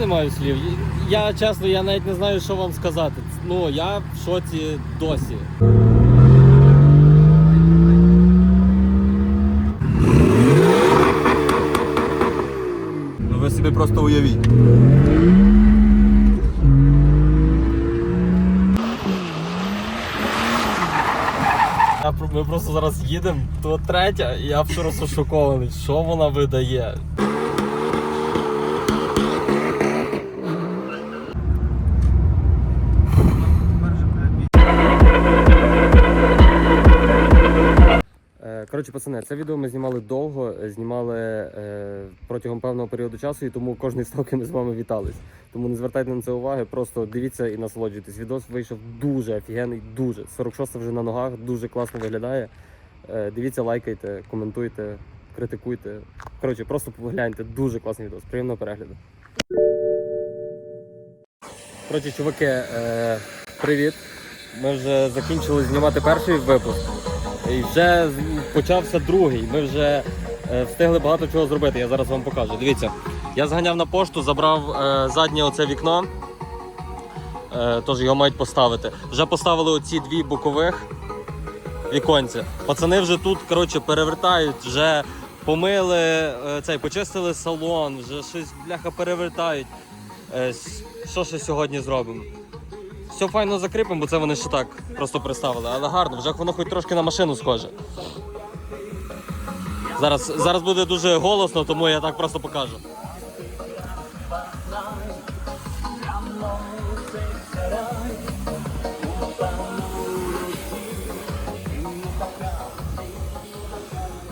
не маю слів. Я чесно, я навіть не знаю, що вам сказати. Ну, я в шоці досі. Ну ви собі просто уявіть. Ми просто зараз їдемо, то третя, і я вчора шокований. Що вона видає? Коротше, пацани, це відео ми знімали довго, е, знімали е, протягом певного періоду часу, і тому кожний ставки ми з вами вітались. Тому не звертайте на це уваги, просто дивіться і насолоджуйтесь. Відос вийшов дуже офігенний, дуже. 46 вже на ногах, дуже класно виглядає. Е, дивіться, лайкайте, коментуйте, критикуйте. Коротше, просто погляньте, дуже класний відос. Приємного перегляду. Коротше, чуваки, е, привіт. Ми вже закінчили знімати перший випуск. І вже почався другий. Ми вже е, встигли багато чого зробити. Я зараз вам покажу. Дивіться, я зганяв на пошту, забрав е, заднє оце вікно. Е, тож його мають поставити. Вже поставили оці дві бокових віконця. Пацани вже тут коротше, перевертають, вже помили цей, почистили салон, вже щось бляха перевертають. Що ще сьогодні зробимо? Все файно закріпимо, бо це вони ще так просто приставили. Але гарно, вже воно хоч трошки на машину схоже. Зараз, зараз буде дуже голосно, тому я так просто покажу.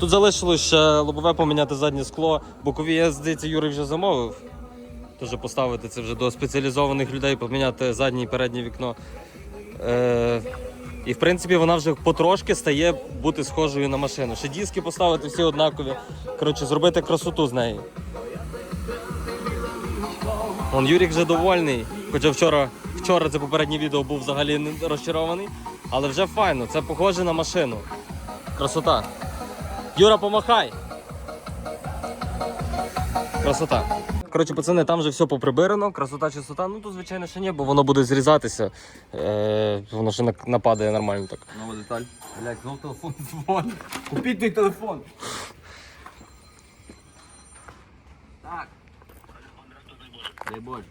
Тут залишилось ще лобове поміняти заднє скло. Бокові, я здається, Юрій вже замовив. Теж поставити це вже до спеціалізованих людей, поміняти заднє і переднє вікно. Е, і в принципі вона вже потрошки стає бути схожою на машину. Ще диски поставити всі однакові. Коротше, зробити красоту з неї. Вон Юрік вже довольний. Хоча вчора, вчора це попереднє відео був взагалі розчарований. Але вже файно, це похоже на машину. Красота. Юра, помахай! Красота. Коротше, пацани, там вже все поприбирано, красота, чистота. Ну тут, звичайно, ще ні, бо воно буде зрізатися. Е, воно ще нападає нормально так. Нова деталь. Блять, знов телефон дзвонить. Купіть той телефон. Так. Дай Боже.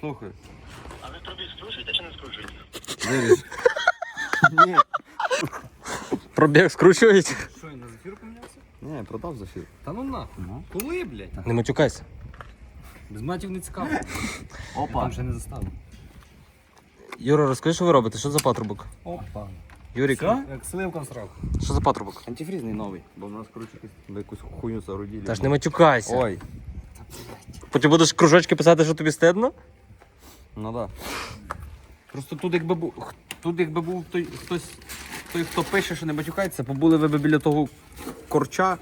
Слухай. А ви пробіг скручуєте чи не скручуєте? Дивись. Ні. Пробіг скручують. Що, і на зефір помінявся? Ні, продав Ну нахуй. Коли, блядь? Не матюкайся. Без матів не цікаво. Опа. Там ще не заставив. Юра, розкажи, що ви робите? Що за патрубок? Опа. Юрік, Все? Як сливка в сраку. що за патрубок? Антифрізний новий, бо в нас, коротше, якусь- якусь хуйню соорудили. Та ж не матюкайся. Ой. Потім будеш кружочки писати, що тобі стидно? Ну да. Просто тут якби був. Тут якби був той хтось. Той, хто пише, що не матюкається, побули ви б біля того корча,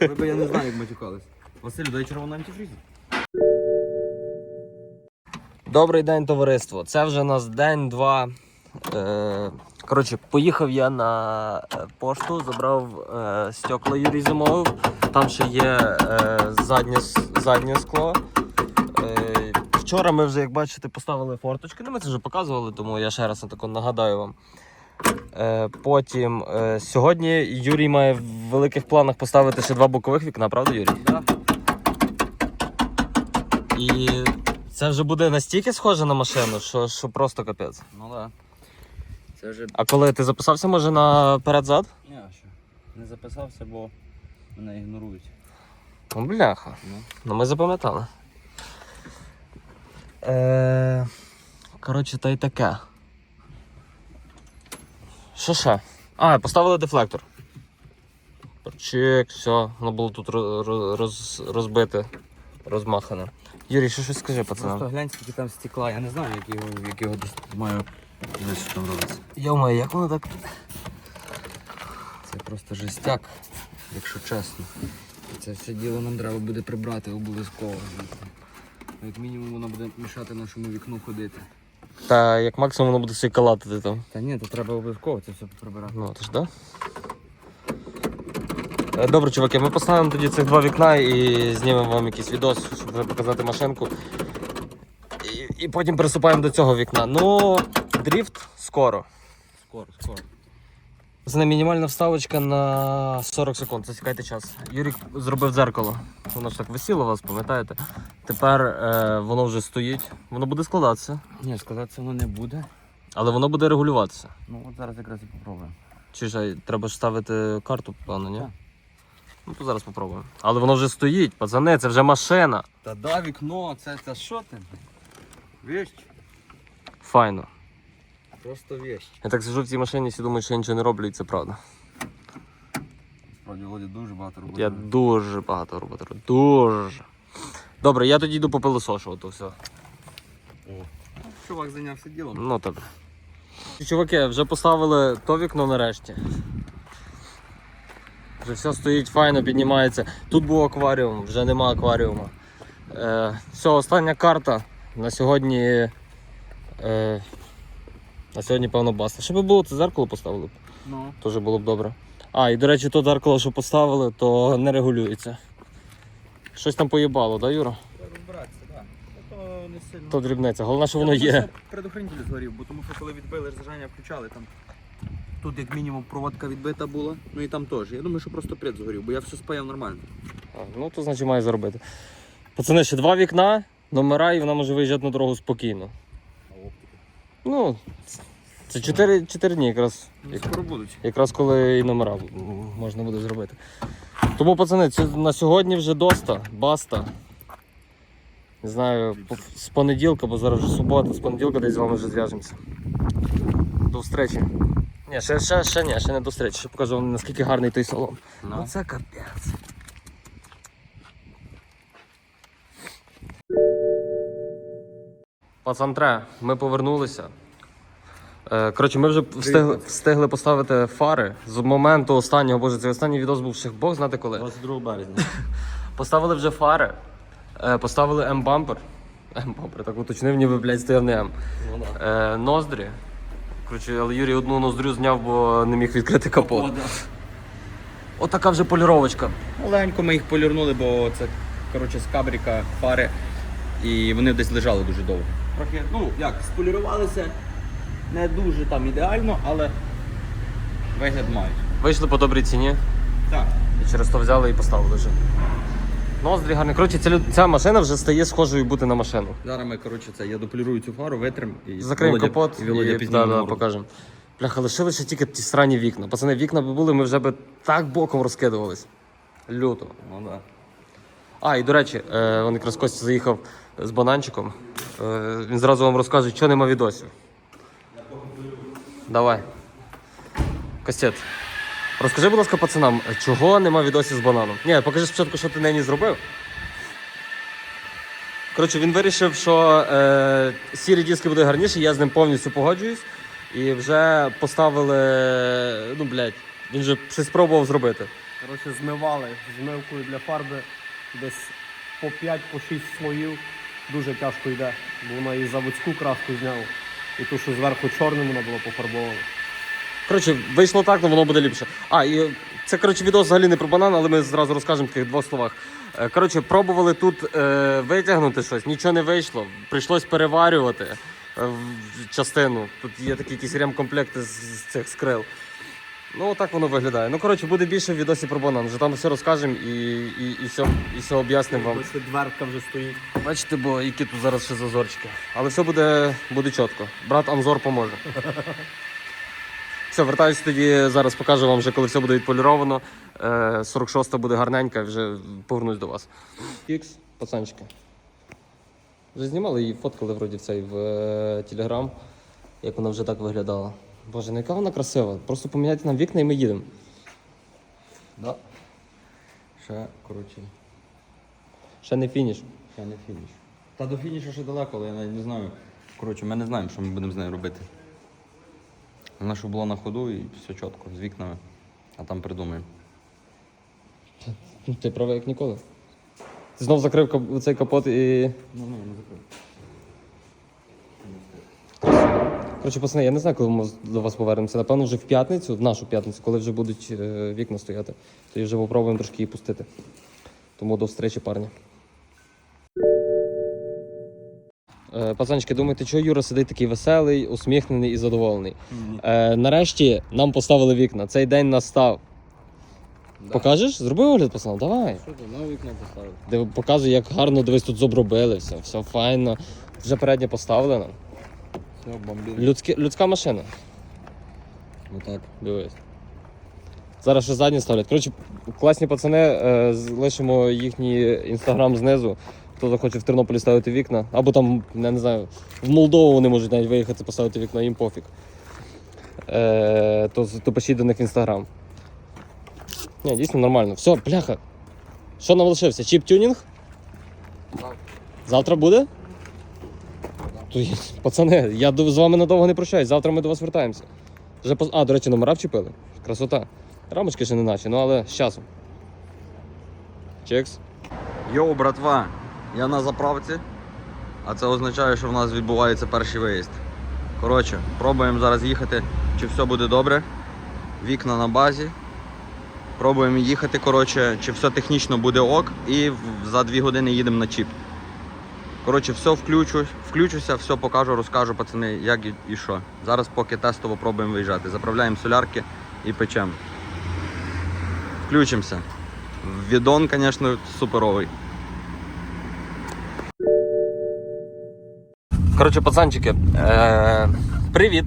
ви б я не знаю, як матюкались. Василю, дай червону антифріз. Добрий день, товариство. Це вже у нас день-два. Е, коротше, поїхав я на е, пошту, забрав е, стекла Юрій замовив. Там ще є заднє, заднє скло. Вчора ми вже, як бачите, поставили форточки. Ну, ми це вже показували, тому я ще раз на тако нагадаю вам. Е, потім е, сьогодні Юрій має в великих планах поставити ще два бокових вікна, правда, Юрій? Да. І це вже буде настільки схоже на машину, що, що просто капець. Ну да. Це вже. А коли ти записався, може, на перед-зад? Ні, що? Не записався, бо мене ігнорують. Ну, бляха. Ну. Ну, ми запам'ятали. Е... Коротше, та й таке. Що ще? А, поставили дефлектор. Чик, все, воно було тут ро- ро- роз, розбите, розмахане. Юрій, що щось скажи, Просто глянь, скільки там стекла. Я не знаю, як його, як його дос- маю. Не що там робиться. Йома, як воно так? Це просто жестяк, якщо чесно. Це все діло нам треба буде прибрати обов'язково. Як мінімум воно буде мішати нашому вікну ходити. Та як максимум воно буде собі калатити там. Та ні, то треба обов'язково це все прибирати. Ну, то ж да? Е, Добре, чуваки, ми поставимо тоді цих два вікна і знімемо вам якийсь відос, щоб вже показати машинку. І, і потім приступаємо до цього вікна. Ну, дріфт скоро. Скоро, скоро. Це мінімальна вставочка на 40 секунд. Засікайте час. Юрік зробив дзеркало. Воно ж так висіло у вас, пам'ятаєте? Тепер е, воно вже стоїть. Воно буде складатися, Ні, сказати воно не буде. але воно буде регулюватися. Ну от зараз якраз і попробуємо. Чи ж треба ж ставити карту, певно, ні? Так. Ну то зараз попробуємо. Але воно вже стоїть, пацани, це вже машина. Та да, вікно, це, це що ти? Вещь. Файно. Просто вещь. Я так сижу в цій машині, всі думають, що я нічого не роблю, і це правда. Справді, Володя дуже багато роботи. Я дуже багато роботи роблю. Дуже. Добре, я тоді йду по пилосошу, то все. Чувак зайнявся ділом. Ну так. Чуваки, вже поставили то вікно нарешті. Вже все стоїть файно, піднімається. Тут був акваріум, вже нема акваріуму. Е, все, остання карта. На сьогодні. Е, на сьогодні, певно, баста. Щоб було це зеркало поставили б, Ну. теж було б добре. А, і до речі, то зеркало, що поставили, то не регулюється. Щось там поїбало, да, Юра? Треба розбиратися, так. То не сильно. То дрібниця. Головне, що воно є. Предохранитель згорів, бо тому що коли відбили розжижання, включали там. Тут як мінімум проводка відбита була, ну і там теж. Я думаю, що просто пред згорів, бо я все спаяв нормально. А, Ну, то значить має заробити. Пацани, ще два вікна, номера, і вона може виїжджати на дорогу спокійно. Ну, це 4, 4 дні якраз. як- Скоро будуть. Якраз коли і номера можна буде зробити. Тому, пацани, це на сьогодні вже доста, баста. Не знаю, з понеділка, бо зараз вже субота, з понеділка десь з вами вже зв'яжемося. До встречі. Ні, ще, ще, ще ні, ще не до зустрічі. Ще покажу вам, наскільки гарний той салон. Ну це капець. Пацантре, ми повернулися. Е, Коротше, ми вже встигли, встигли поставити фари з моменту останнього, боже, цей останній відос був ще Бог знати коли. 22 березня. Поставили вже фари, е, поставили М-бампер. М-бампер, так уточнив, ніби, блядь, стояв не М. Е, ноздрі. Коротше, але Юрій одну ноздрю зняв, бо не міг відкрити капот. Отака вже поліровочка. Легенько ми їх полірнули, бо це коротше з кабріка фари. І вони десь лежали дуже довго. Трохи, ну як, сполірувалися не дуже там ідеально, але вигляд мають. Вийшли по добрій ціні Так. і через то взяли і поставили вже. Ноздрі гарні. Коротше, ця, ця машина вже стає схожою бути на машину. Зараз ми, коротше, це, я дополірую цю фару, витрим і Закриємо Володя- капот і Володя і пізніше да, да, покажемо. Бляха, лишили ще тільки ті срані вікна. Пацани, вікна би були, ми вже би так боком розкидувались. Люто. Ну, да. А, і до речі, е, він якраз Костя заїхав з бананчиком. Е, він зразу вам розкаже, що нема відосів. Давай. Костет. Розкажи, будь ласка, пацанам, чого нема відосів з бананом? Ні, покажи спочатку, що ти нині зробив. Коротше, він вирішив, що е, сірі диски буде гарніше, я з ним повністю погоджуюсь. І вже поставили. Ну, блядь, він вже щось спробував зробити. Коротше, змивали змивкою для фарби десь по 5 по 6 слоїв. Дуже тяжко йде, бо вона і заводську краску зняла, і ту, що зверху чорним вона була пофарбована. Коротше, вийшло так, але воно буде ліпше. А, і це коротше відео взагалі не про банан, але ми зразу розкажемо в таких двох словах. Е, Коротше, пробували тут е, витягнути щось, нічого не вийшло. Прийшлось переварювати е, частину. Тут є такі якісь ремкомплекти з, з цих скрил. Ну, так воно виглядає. Ну, коротше, буде більше в відосі про банан. Вже там все розкажемо і, і, і, все, і все об'яснимо вам. Ось дверка вже стоїть. Бачите, бо які тут зараз ще зазорчики. Але все буде, буде чітко. Брат Анзор поможе. Все, вертаюся тоді, зараз покажу вам вже, коли все буде відполіровано. Е, 46-та буде гарненька, вже повернусь до вас. Ікс, пацанчики. Вже знімали її, фоткали вроді в цей в е, Телеграм, як вона вже так виглядала. Боже, ну яка вона красива. Просто поміняйте нам вікна і ми їдемо. Да. Ще, коротше, Ще не фініш. ще не фініш. Та до фінішу ще далеко, але я навіть не знаю. Коротше, ми не знаємо, що ми будемо з нею робити. Вона що була на ходу і все чітко, з вікнами. А там придумаємо. Ти правий як ніколи. Ти знов закрив кап- цей капот і. Ну, ну, не закрив. Коротше, пацани, я не знаю, коли ми до вас повернемося. Напевно, вже в п'ятницю, в нашу п'ятницю, коли вже будуть е, вікна стояти. Тоді вже попробуємо трошки її пустити. Тому до встречі, парні. Е, Пацанчики, думаєте, чого Юра сидить такий веселий, усміхнений і задоволений? Е, нарешті нам поставили вікна. Цей день настав. Покажеш? Зроби огляд, пацан, давай. Що ти, нове вікно поставив? Де показує, як гарно дивись, тут зобробили все, все файно. Вже переднє поставлено. Все, бомбін. Людські, людська машина. Отак. Дивись. Зараз ще задні ставлять. Коротше, класні пацани, е, з- лишимо їхній інстаграм знизу. Хто захоче в Тернополі ставити вікна, або там, я не знаю, в Молдову вони можуть навіть виїхати поставити вікна, їм пофіг. Е, то, то пишіть до них в інстаграм. Ні, дійсно нормально. Все, бляха. Що нам лишився? Чіп-тюнінг? Так. Завтра буде? То Пацани, я з вами надовго не прощаюсь. Завтра ми до вас вертаємося. Вже поз... А, до речі, номера вчепили. Красота. Рамочки ще не наче, ну але з часом. Чекс. Йоу, братва, я на заправці, а це означає, що в нас відбувається перший виїзд. Коротше, пробуємо зараз їхати, чи все буде добре. Вікна на базі. Пробуємо їхати, коротше, чи все технічно буде ок, і за дві години їдемо на чіп. Коротше, все включу, включуся, все покажу, розкажу, пацани, як і, що. Зараз поки тестово пробуємо виїжджати. Заправляємо солярки і печемо. Включимося. Відон, звісно, суперовий. Коротше, пацанчики, е... привіт.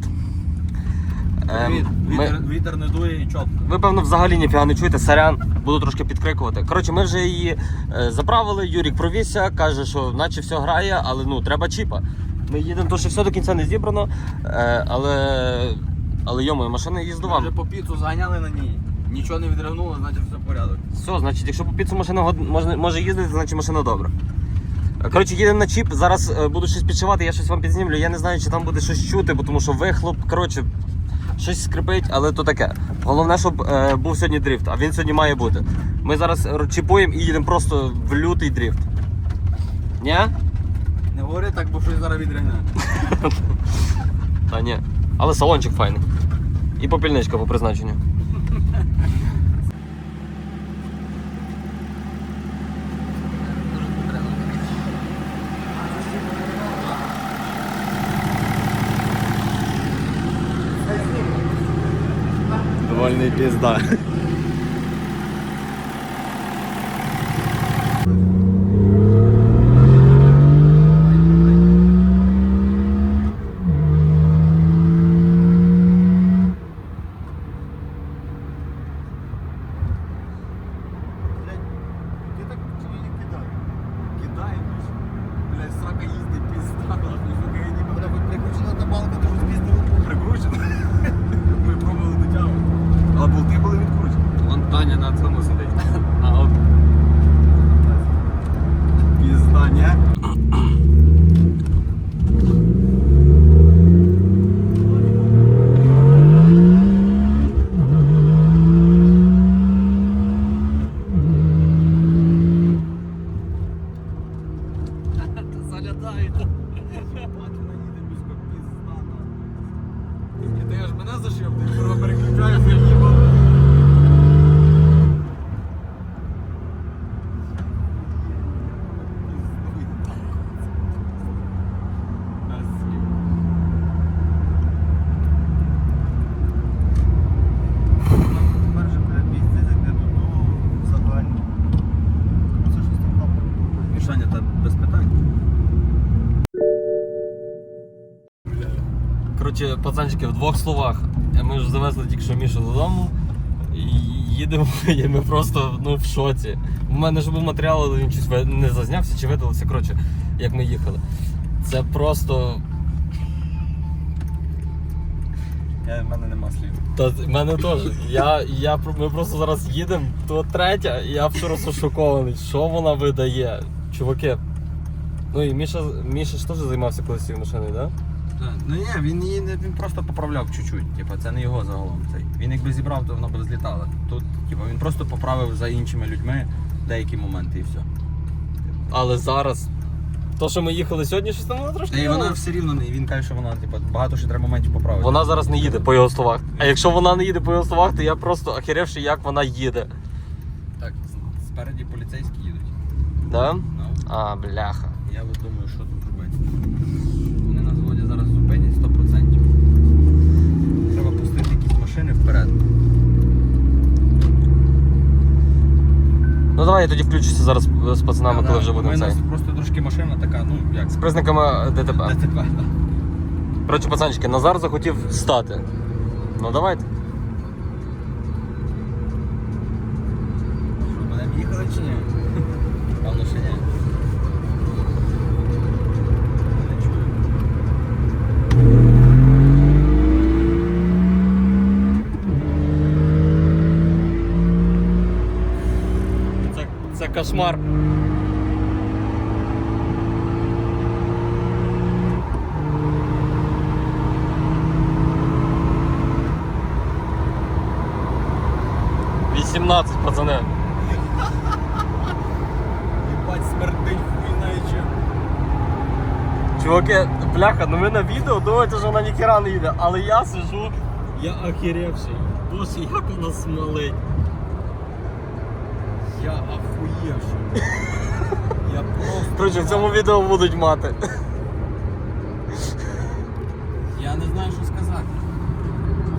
Е, ми- вітер не дує і чітко. Ви, певно, взагалі ніфіга не чуєте, сорян, буду трошки підкрикувати. Коротше, ми вже її е, заправили, Юрік провівся, каже, що наче все грає, але ну треба чіпа. Ми їдемо, то що все до кінця не зібрано, е, але. Але йому, машина їздова. Вже по піцу заганяли на ній. Нічого не відригнуло, значить все в порядок. Все, значить, якщо по піцу машина год- можна, може їздити, значить машина добра. Е, Коротше, їдемо на чіп, зараз е, буду щось підшивати, я щось вам підзнімлю. Я не знаю, чи там буде щось чути, бо тому що вихлоп, коротше, щось скрипить, але то таке. Головне, щоб е, був сьогодні дріфт, а він сьогодні має бути. Ми зараз е, чіпуємо і їдемо просто в лютий дріфт. Ні? Не говори так, бо щось зараз відригне. Та ні. Але салончик файний. І попільничка по призначенню. Довольний пізда. Кидай, блядь, срака їздить, пізда, ніфіга я ніби мене прикручена та балка, то розпіздили. Прикручена? Ми пробували дотягувати. А болти були відкручені. Вон Таня на цьому сидить. На ок. Пізда, ні? Ти аж мене зашив, ти його переключаєш і їбав. Мішаня, та без питань. Коротше, пацанчики, в двох словах. Ми ж завезли тільки що Мішу додому. Їдемо, і ми просто ну, в шоці. У мене ж був матеріал, але він щось не зазнявся чи видалився. Коротше, як ми їхали. Це просто. Я, в мене нема слів. Та в мене теж. Я, я, ми просто зараз їдемо, то третя, і я вчора шокований. Що вона видає? Чуваки. Ну і Міша, Міша ж теж займався колись цією машиною, так? Да? Ну ні, він її не він просто поправляв чуть-чуть. Типа це не його загалом. Цей. Він якби зібрав, то воно б злітало. Тут, типа, він просто поправив за іншими людьми деякі моменти і все. Але зараз То, що ми їхали сьогодні, щось там вона трошки. Та і вона все рівно не. Він каже, що вона, типу, багато ще треба моментів поправити. Вона зараз не їде по його словах. А якщо вона не їде по його словах, то я просто охеревши, як вона їде. Так, з- спереді поліцейські їдуть. Да? Ну, А, бляха. я от думаю, що тут робити. Вони на заводі зараз зупинять 100%. Треба пустити якісь машини вперед. Ну давай я тоді включуся зараз з пацанами, коли вже будемо цей. просто трошки машина така, ну як. З признаками ДТП. ДТП, да. Коротше, пацанчики, Назар захотів стати. Ну давайте. Що, будемо їхали чи ні? Певно, ще ні. Не чую. Це, це кошмар. Вісімнадцять, пацани. Єбать, смердить хуйнаючи. Чуваки, бляха, ну ви на відео думаєте, що вона ніхера не їде, але я сижу, я охеревший. Боже, як вона смолить. Я охуєвший. Я просто. Коротше, в цьому відео будуть мати. Я не знаю, що сказати.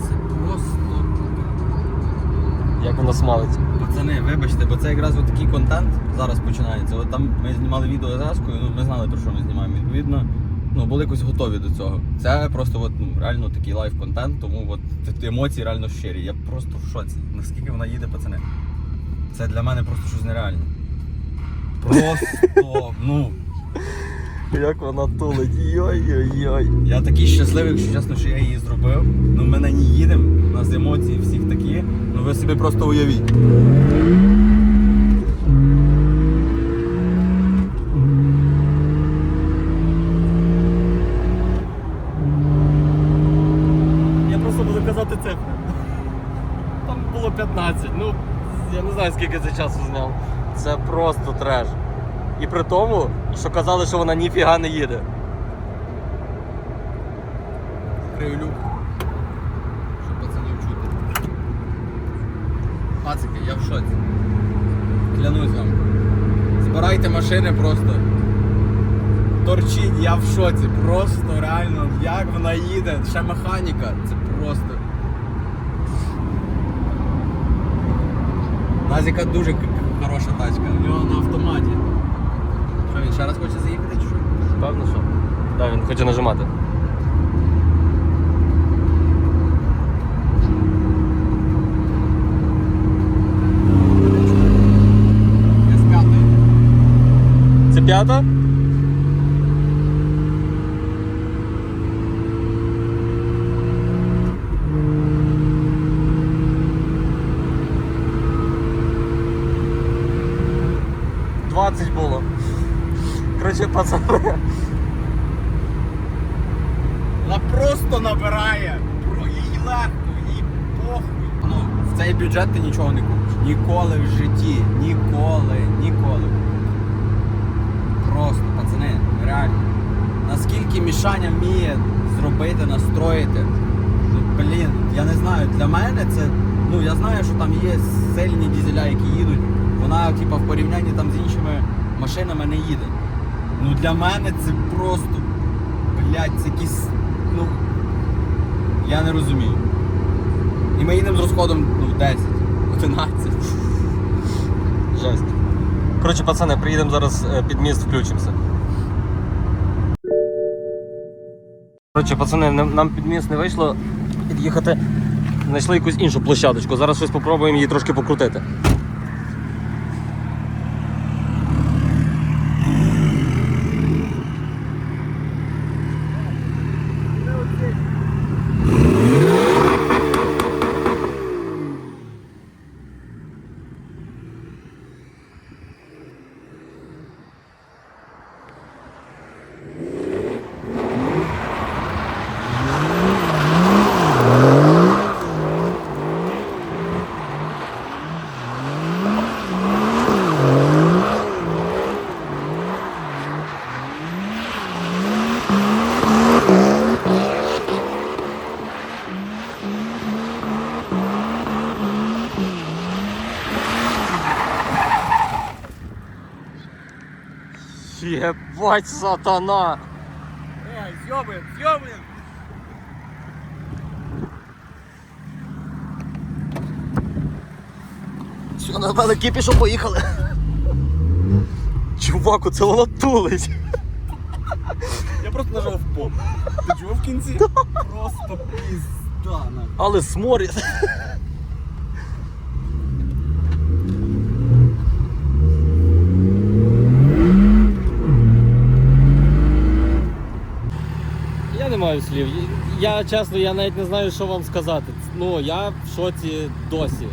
Це просто. Як вона смалить. Пацани, вибачте, бо це якраз от такий контент зараз починається. От там ми знімали відео з Аскою, ну ми знали про що ми знімаємо. Відповідно, ну були якось готові до цього. Це просто от, ну, реально такий лайв-контент, тому от емоції реально щирі. Я просто в шоці. Наскільки вона їде, пацани. Це для мене просто щось нереальне. Просто, ну. Як вона тулить. Йой-йой-йой. Я такий щасливий, якщо чесно, що я її зробив. Ну ми на ній їдемо, у нас емоції всіх такі. Ну ви собі просто уявіть. Я просто буду казати цифри. Там було 15. Ну, я не знаю, скільки це часу зняв. Це просто треш. І при тому, що казали, що вона ніфіга не їде. Кривлюк. Щоб пацанів чути. Пацики, я в шоці. Клянусь вам. Збирайте машини просто. Торчіть, я в шоці. Просто реально, як вона їде. Ще механіка. Це просто. Назіка дуже хороша тачка. У нього на автоматі. Що він ще раз хоче заїхати чи що? Певно, що? Так, він хоче нажимати. Це п'ята? Двадцять було. Коротше, пацани. Вона просто набирає. Їй легко, їй похуй. Ну, в цей бюджет ти нічого не купиш. Ніколи в житті. Ніколи, ніколи. Просто, пацани, реально. Наскільки Мішаня вміє зробити, настроїти. Ну, блін, я не знаю, для мене це. Ну, я знаю, що там є сильні дізеля, які їдуть. Вона, типа, в порівнянні там з іншими машинами не їде. Ну для мене це просто. Блять, це якісь. Ну. Я не розумію. І ми їдемо з розходом ну, 10, 11. Жесть. Коротше, пацани, приїдемо зараз е, під міст, включимося. Коротше, пацани, нам під міст не вийшло під'їхати. Знайшли якусь іншу площадочку. Зараз щось спробуємо її трошки покрутити. Єбать, сатана! Ой, зйобуємо, зйобуємо! Все, набили кіпішу, поїхали. Чуваку, це воно тулить. Я просто нажав в поп. Ти чого в кінці? Просто пізда. Але сморід. Я не маю слів. Я чесно, я навіть не знаю, що вам сказати. Ну, я в шоці досі.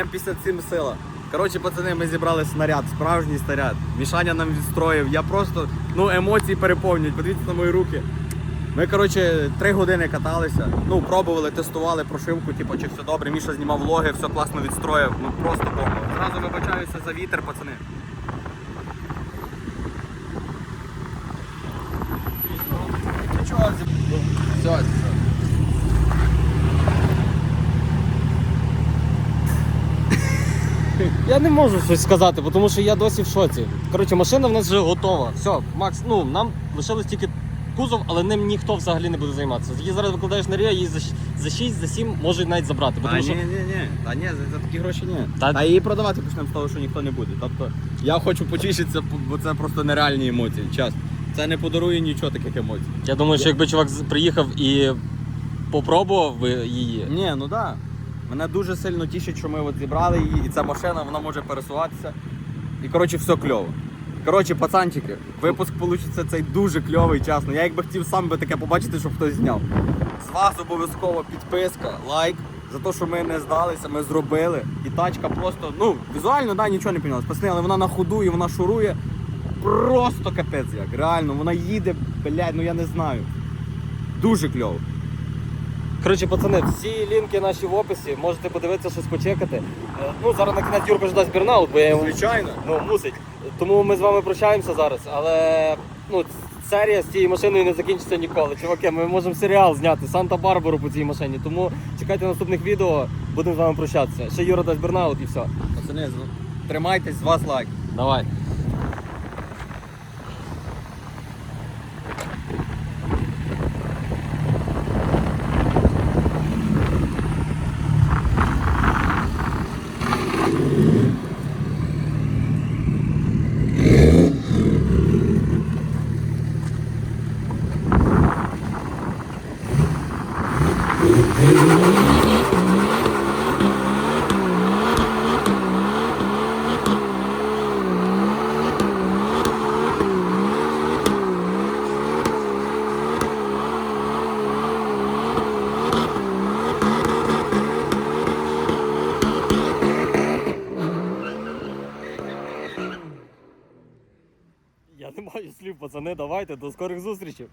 М57 сила. Коротше, пацани, ми зібрали снаряд, справжній снаряд. Мішаня нам відстроїв. Я просто, ну, емоції переповнюють. Подивіться на мої руки. Ми, коротше, три години каталися. Ну, пробували, тестували прошивку, типу, чи все добре. Міша знімав влоги, все класно відстроїв. Ну просто бомба. Зразу вибачаюся за вітер, пацани. Нічого, все, все. Я не можу щось сказати, тому що я досі в шоці. Коротше, машина в нас вже готова. Все, Макс, ну нам лишилось тільки кузов, але ним ніхто взагалі не буде займатися. Її зараз викладаєш на Ріо, її за, за 6, за 7 можуть навіть забрати. Бо А тому ні, ні, ні. Та ні, за, за такі гроші ні. Та- Та, її продавати почнемо з того, що ніхто не буде. Тобто я хочу потішитися, бо це просто нереальні емоції. Час. Це не подарує нічого таких емоцій. я думаю, що якби чувак приїхав і попробував її. Ні, ну так. Да. Мене дуже сильно тішить, що ми от зібрали її, і ця машина вона може пересуватися. І коротше, все кльово. Коротше, пацанчики, випуск вийде цей дуже кльовий, чесно. Я якби хотів сам би таке побачити, щоб хтось зняв. З вас обов'язково підписка, лайк. За те, що ми не здалися, ми зробили. І тачка просто, ну, візуально, да, нічого не помінялось. Пацани, але вона на ходу і вона шурує. Просто капець як. Реально, вона їде, блядь, ну я не знаю. Дуже кльово. Коротше, пацани, всі лінки наші в описі, можете подивитися, щось почекати. Е, Ну, зараз на кінець Юрко ж дасть бірнаут, бо я йому Звичайно. ну, мусить. Тому ми з вами прощаємося зараз. Але ну, серія з цією машиною не закінчиться ніколи. Чуваки, ми можемо серіал зняти Санта-Барбару по цій машині. Тому чекайте наступних відео, будемо з вами прощатися. Ще Юра дасть бірнаут і все. Пацани, тримайтесь, з вас лайк. Давай. Я не маю слів, пацани, давайте, до скорих зустрічей.